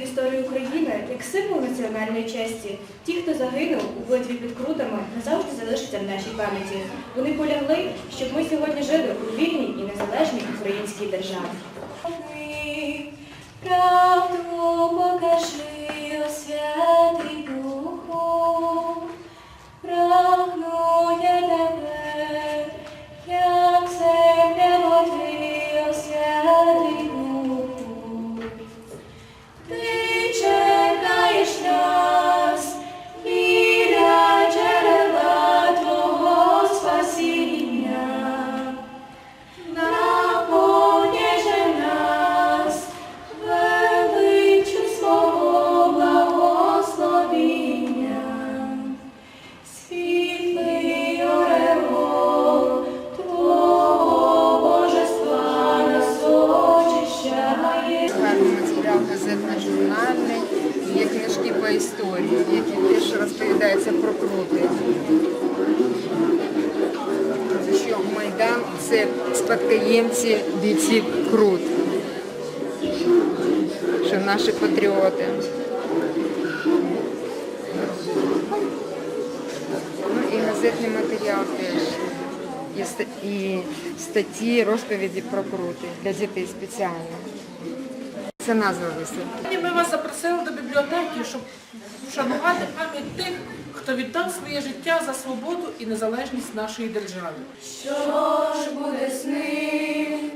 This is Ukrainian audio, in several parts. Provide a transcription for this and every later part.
в історію України як символ національної честі. Ті, хто загинув у битві під крутами, назавжди залишаться в нашій пам'яті. Вони полягли, щоб ми сьогодні жили у вільній і незалежній українській державі. Історії, які теж розповідаються про крути. Що Майдан це спадкоємці бійців крут, що наші патріоти. Ну і газетний матеріал теж. І статті, розповіді про крути для дітей спеціально. Це назва виставки. Ми вас запросили до бібліотеки, щоб вшанувати пам'ять тих, хто віддав своє життя за свободу і незалежність нашої держави. Що ж буде з ним?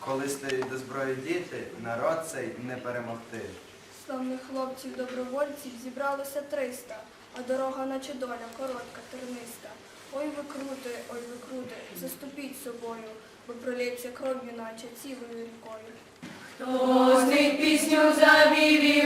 Коли стають до зброї діти, народ цей не перемогти. Славних хлопців, добровольців зібралося триста, а дорога, наче доля, коротка, терниста. Ой ви крути, ой ви крути, заступіть собою, бо пролється кров'ю, наче цілою рікою. Хто з них пісню завів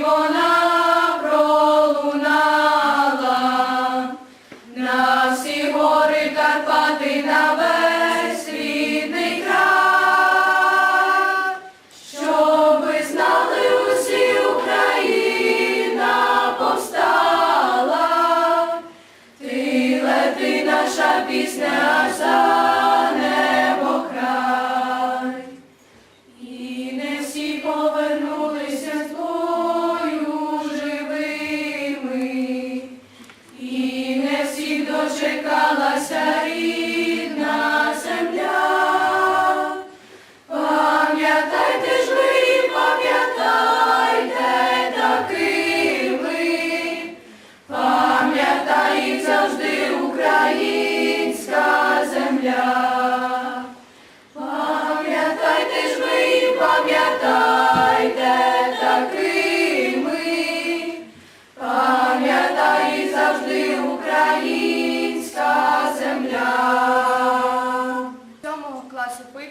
Сьомого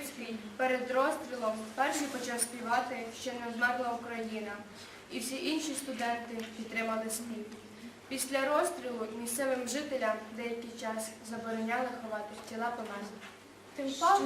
перед розстрілом перший почав співати ще не вмерла Україна. І всі інші студенти підтримали спів. Після розстрілу місцевим жителям деякий час забороняли ховати тіла по нас. Тим паче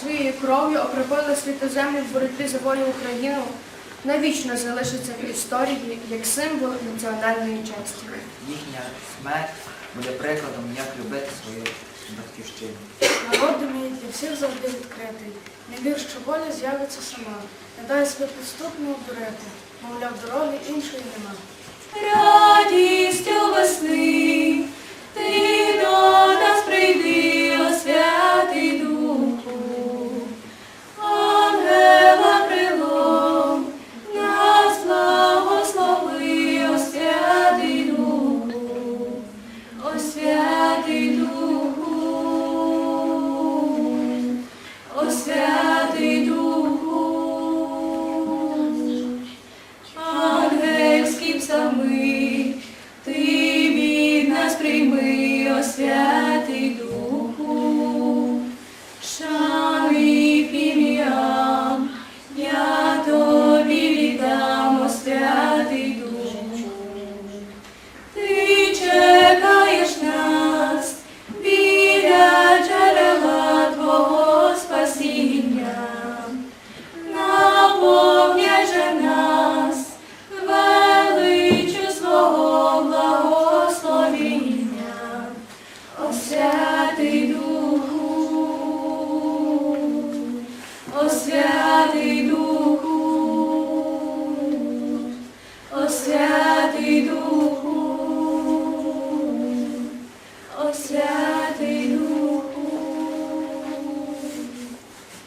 своєю кров'ю окропили світоземлю в боротьбі за волю Україну, навічно залишиться в історії як символ національної честі. Їхня смерть буде прикладом, як любити свою батьківщину. Народ мій для всіх завжди відкритий. Не вір, що воля з'явиться сама. Не дай себе підступно обдурити. Мовляв, дороги іншої нема. Радістю весни, святий Духу, о святий